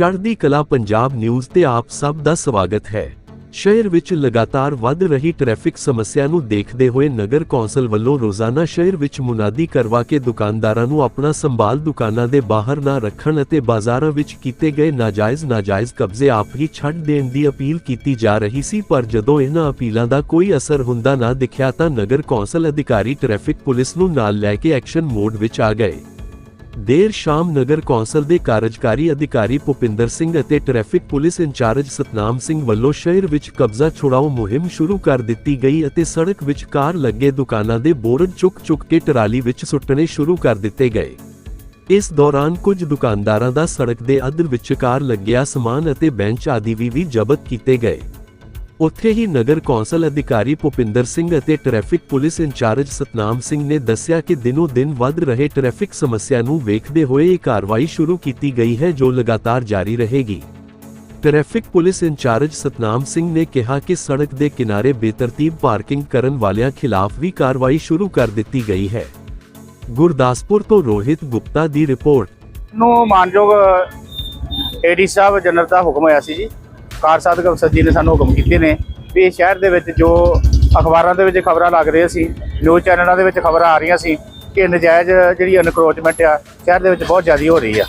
ਚੜ੍ਹਦੀ ਕਲਾ ਪੰਜਾਬ ਨਿਊਜ਼ ਤੇ ਆਪ ਸਭ ਦਾ ਸਵਾਗਤ ਹੈ। ਸ਼ਹਿਰ ਵਿੱਚ ਲਗਾਤਾਰ ਵੱਧ ਰਹੀ ਟ੍ਰੈਫਿਕ ਸਮੱਸਿਆ ਨੂੰ ਦੇਖਦੇ ਹੋਏ ਨਗਰ ਕੌਂਸਲ ਵੱਲੋਂ ਰੋਜ਼ਾਨਾ ਸ਼ਹਿਰ ਵਿੱਚ ਮੁਨਾਦੀ ਕਰਵਾ ਕੇ ਦੁਕਾਨਦਾਰਾਂ ਨੂੰ ਆਪਣਾ ਸੰਭਾਲ ਦੁਕਾਨਾਂ ਦੇ ਬਾਹਰ ਨਾ ਰੱਖਣ ਅਤੇ ਬਾਜ਼ਾਰਾਂ ਵਿੱਚ ਕੀਤੇ ਗਏ ਨਾਜਾਇਜ਼ ਨਾਜਾਇਜ਼ ਕਬਜ਼ੇ ਆਪ ਹੀ ਛੱਡ ਦੇਣ ਦੀ ਅਪੀਲ ਕੀਤੀ ਜਾ ਰਹੀ ਸੀ, ਪਰ ਜਦੋਂ ਇਹਨਾਂ ਅਪੀਲਾਂ ਦਾ ਕੋਈ ਅਸਰ ਹੁੰਦਾ ਨਾ ਦਿਖਿਆ ਤਾਂ ਨਗਰ ਕੌਂਸਲ ਅਧਿਕਾਰੀ ਟ੍ਰੈਫਿਕ ਪੁਲਿਸ ਨੂੰ ਨਾਲ ਲੈ ਕੇ ਐਕਸ਼ਨ ਮੋਡ ਵਿੱਚ ਆ ਗਏ। ਦੇਰ ਸ਼ਾਮ ਨਗਰ ਕੌਂਸਲ ਦੇ ਕਾਰਜਕਾਰੀ ਅਧਿਕਾਰੀ ਭੁਪਿੰਦਰ ਸਿੰਘ ਅਤੇ traffic police incharge Satnam Singh ਵੱਲੋਂ ਸ਼ਹਿਰ ਵਿੱਚ ਕਬਜ਼ਾ ਛੁਡਾਓ ਮੁਹਿੰਮ ਸ਼ੁਰੂ ਕਰ ਦਿੱਤੀ ਗਈ ਅਤੇ ਸੜਕ ਵਿੱਚ ਕਾਰ ਲੱਗੇ ਦੁਕਾਨਾਂ ਦੇ ਬੋਰਡ ਚੁੱਕ-ਚੁੱਕ ਕੇ ਟਰਾਲੀ ਵਿੱਚ ਸੁੱਟਣੇ ਸ਼ੁਰੂ ਕਰ ਦਿੱਤੇ ਗਏ। ਇਸ ਦੌਰਾਨ ਕੁਝ ਦੁਕਾਨਦਾਰਾਂ ਦਾ ਸੜਕ ਦੇ ਅੱਧ ਵਿਚਕਾਰ ਲੱਗਿਆ ਸਮਾਨ ਅਤੇ ਬੈਂਚ ਆਦਿ ਵੀ ਜ਼ਬਤ ਕੀਤੇ ਗਏ। ਉੱਥੇ ਹੀ ਨਗਰ ਕੌਂਸਲ ਅਧਿਕਾਰੀ ਭੁਪਿੰਦਰ ਸਿੰਘ ਅਤੇ traffic police incharge Satnam Singh ਨੇ ਦੱਸਿਆ ਕਿ ਦਿਨੋ ਦਿਨ ਵੱਧ ਰਹੇ ਟ੍ਰੈਫਿਕ ਸਮੱਸਿਆ ਨੂੰ ਵੇਖਦੇ ਹੋਏ ਇਹ ਕਾਰਵਾਈ ਸ਼ੁਰੂ ਕੀਤੀ ਗਈ ਹੈ ਜੋ ਲਗਾਤਾਰ ਜਾਰੀ ਰਹੇਗੀ। Traffic police incharge Satnam Singh ਨੇ ਕਿਹਾ ਕਿ ਸੜਕ ਦੇ ਕਿਨਾਰੇ ਬੇਤਰਤੀਬ ਪਾਰਕਿੰਗ ਕਰਨ ਵਾਲਿਆਂ ਖਿਲਾਫ ਵੀ ਕਾਰਵਾਈ ਸ਼ੁਰੂ ਕਰ ਦਿੱਤੀ ਗਈ ਹੈ। ਗੁਰਦਾਸਪੁਰ ਤੋਂ ਰੋਹਿਤ ਗੁਪਤਾ ਦੀ ਰਿਪੋਰਟ। ਨੂੰ ਮਾਨਯੋਗ ਏਡੀ ਸਾਹਿਬ ਜਨਰਲ ਦਾ ਹੁਕਮ ਹੋਇਆ ਸੀ ਜੀ। ਕਾਰ ਸਾਧਕ ਅਫਸਰ ਜੀ ਨੇ ਸਾਨੂੰ ਹੁਕਮ ਕੀਤੇ ਨੇ ਵੀ ਇਹ ਸ਼ਹਿਰ ਦੇ ਵਿੱਚ ਜੋ ਅਖਬਾਰਾਂ ਦੇ ਵਿੱਚ ਖਬਰਾਂ ਲੱਗ ਰਹੀਆਂ ਸੀ ਨਿਊਜ਼ ਚੈਨਲਾਂ ਦੇ ਵਿੱਚ ਖਬਰਾਂ ਆ ਰਹੀਆਂ ਸੀ ਕਿ ਨਜਾਇਜ਼ ਜਿਹੜੀ ਅਨਕਰੋਚਮੈਂਟ ਆ, ਸ਼ਹਿਰ ਦੇ ਵਿੱਚ ਬਹੁਤ ਜ਼ਿਆਦਾ ਹੋ ਰਹੀ ਆ।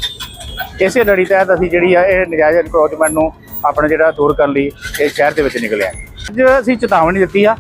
ਇਸੇ ਲੜੀ ਤਹਿਤ ਅਸੀਂ ਜਿਹੜੀ ਆ, ਇਹ ਨਜਾਇਜ਼ ਅਨਕਰੋਚਮੈਂਟ ਨੂੰ ਆਪਣਾ ਜਿਹੜਾ ਦੂਰ ਕਰਨ ਲਈ ਇਹ ਸ਼ਹਿਰ ਦੇ ਵਿੱਚ ਨਿਕਲੇ ਆ। ਅੱਜ ਅਸੀਂ ਚੇਤਾਵਨੀ ਦਿੱਤੀ ਆ,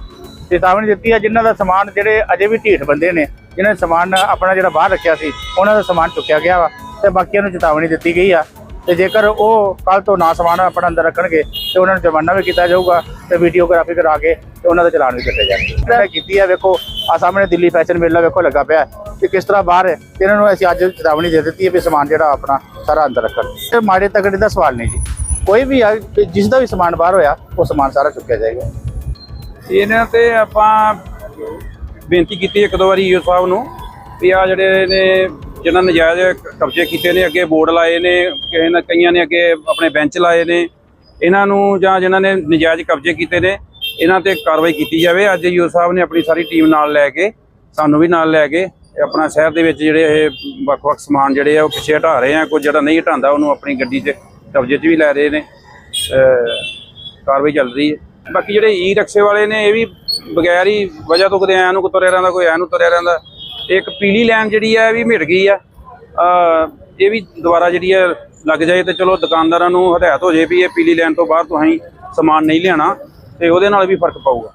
ਚੇਤਾਵਨੀ ਦਿੱਤੀ ਆ ਜਿਨ੍ਹਾਂ ਦਾ ਸਮਾਨ ਜਿਹੜੇ ਅਜੇ ਵੀ ਢੀਠ ਬੰਦੇ ਨੇ, ਜਿਨ੍ਹਾਂ ਨੇ ਸਮਾਨ ਆਪਣਾ ਜਿਹੜਾ ਬਾਹਰ ਰੱਖਿਆ ਸੀ, ਉਹਨਾਂ ਦਾ ਸਮਾਨ ਚੁੱਕਿਆ ਗਿਆ ਵਾ ਤੇ ਬਾਕੀਆਂ ਨੂੰ ਚੇਤਾਵਨੀ ਦਿੱਤੀ ਗਈ ਆ ਤੇ ਜੇਕਰ ਉਹ ਕੱਲ ਤੋਂ ਨਾ ਸਮਾਨ ਆਪਣਾ ਅੰਦਰ ਰੱਖਣਗੇ ਤੇ ਉਹਨਾਂ ਨੂੰ ਜੁਰਮਾਨਾ ਵੀ ਕੀਤਾ ਜਾਊਗਾ ਤੇ ਵੀਡੀਓਗ੍ਰਾਫੀ ਕਰਾ ਕੇ ਤੇ ਉਹਨਾਂ ਦਾ ਚਲਾਨ ਵੀ ਕੱਟੇ ਜਾਣਗੇ। ਇਹਨਾਂ ਕੀਤੀ ਆ, ਵੇਖੋ ਆ ਸਾਹਮਣੇ ਦਿੱਲੀ ਫੈਸ਼ਨ ਮੇਲਾ ਵੇਖੋ ਲੱਗਾ ਪਿਆ ਕਿ ਕਿਸ ਤਰ੍ਹਾਂ ਬਾਹਰ ਹੈ ਇਹਨਾਂ ਨੂੰ ਅਸੀਂ ਅੱਜ ਚੇਤਾਵਨੀ ਦੇ ਦਿੱਤੀ ਹੈ ਵੀ ਸਮਾਨ ਜਿਹੜਾ ਆਪਣਾ ਸਾਰਾ ਅੰਦਰ ਰੱਖਣ। ਤੇ ਮਾੜੇ ਤਗੜੇ ਦਾ ਸਵਾਲ ਨਹੀਂ ਜੀ। ਕੋਈ ਵੀ ਆ ਜਿਸ ਦਾ ਵੀ ਸਮਾਨ ਬਾਹਰ ਹੋਇਆ, ਉਹ ਸਮਾਨ ਸਾਰਾ ਚੁੱਕਿਆ ਜਾਏਗਾ। ਇਹਨਾਂ ਤੇ ਆਪਾਂ ਬੇਨਤੀ ਕੀਤੀ ਇੱਕ ਦੋ ਵਾਰੀ ਈਓ ਸਾਹਿਬ ਨੂੰ ਵੀ ਆ ਜਿਹੜੇ ਨੇ ਜਿਹਨਾਂ ਨਜਾਇਜ਼ ਕਬਜ਼ੇ ਕੀਤੇ ਨੇ, ਅੱਗੇ ਬੋਰਡ ਲਾਏ ਨੇ, ਕਿਸੇ ਨੇ ਕਈਆਂ ਨੇ ਅੱਗੇ ਆਪਣੇ ਬੈਂਚ ਲਾਏ ਨੇ। ਇਹਨਾਂ ਨੂੰ ਜਾਂ ਜਿਨ੍ਹਾਂ ਨੇ ਨਜਾਇਜ਼ ਕਬਜ਼ੇ ਕੀਤੇ ਨੇ, ਇਹਨਾਂ ਤੇ ਕਾਰਵਾਈ ਕੀਤੀ ਜਾਵੇ। ਅੱਜ ਯੂ ਸਾਹਿਬ ਨੇ ਆਪਣੀ ਸਾਰੀ ਟੀਮ ਨਾਲ ਲੈ ਕੇ, ਸਾਨੂੰ ਵੀ ਨਾਲ ਲੈ ਕੇ ਆਪਣਾ ਸ਼ਹਿਰ ਦੇ ਵਿੱਚ ਜਿਹੜੇ ਇਹ ਵੱਖ-ਵੱਖ ਸਮਾਨ ਜਿਹੜੇ ਆ, ਉਹ ਪਿੱਛੇ ਹਟਾ ਰਹੇ ਆ। ਕੋਈ ਜਿਹੜਾ ਨਹੀਂ ਹਟਾਉਂਦਾ, ਉਹਨੂੰ ਆਪਣੀ ਗੱਡੀ 'ਚ ਕਬਜ਼ੇ 'ਚ ਵੀ ਲੈ ਰਹੇ ਨੇ। ਕਾਰਵਾਈ ਚੱਲ ਰਹੀ ਹੈ। ਬਾਕੀ ਜਿਹੜੇ ਈ ਰਕਸ਼ੇ ਵਾਲੇ ਨੇ, ਇਹ ਵੀ ਬਗੈਰ ਹੀ ਵਜ੍ਹਾ ਤੋਂ ਕਦੇ ਐਂ ਨੂੰ ਤੁਰਿਆ ਰਹਿੰਦਾ, ਕੋਈ ਐਂ ਨੂੰ ਤੁਰਿਆ ਰਹਿੰਦਾ। ਇੱਕ ਪੀਲੀ ਲਾਈਨ ਜਿਹੜੀ ਹੈ ਇਹ ਵੀ ਮਿਟ ਗਈ ਆ। ਇਹ ਵੀ ਦੁਬਾਰਾ ਜਿਹੜੀ ਹੈ ਲੱਗ ਜਾਏ ਤੇ ਚਲੋ ਦੁਕਾਨਦਾਰਾਂ ਨੂੰ ਹਦਾਇਤ ਹੋ ਜੇ ਵੀ ਇਹ ਪੀਲੀ ਲਾਈਨ ਤੋਂ ਬਾਹਰ ਤੁਸੀਂ ਸਮਾਨ ਨਹੀਂ ਲਿਆਣਾ ਤੇ ਉਹਦੇ ਨਾਲ ਵੀ ਫ਼ਰਕ ਪਊਗਾ।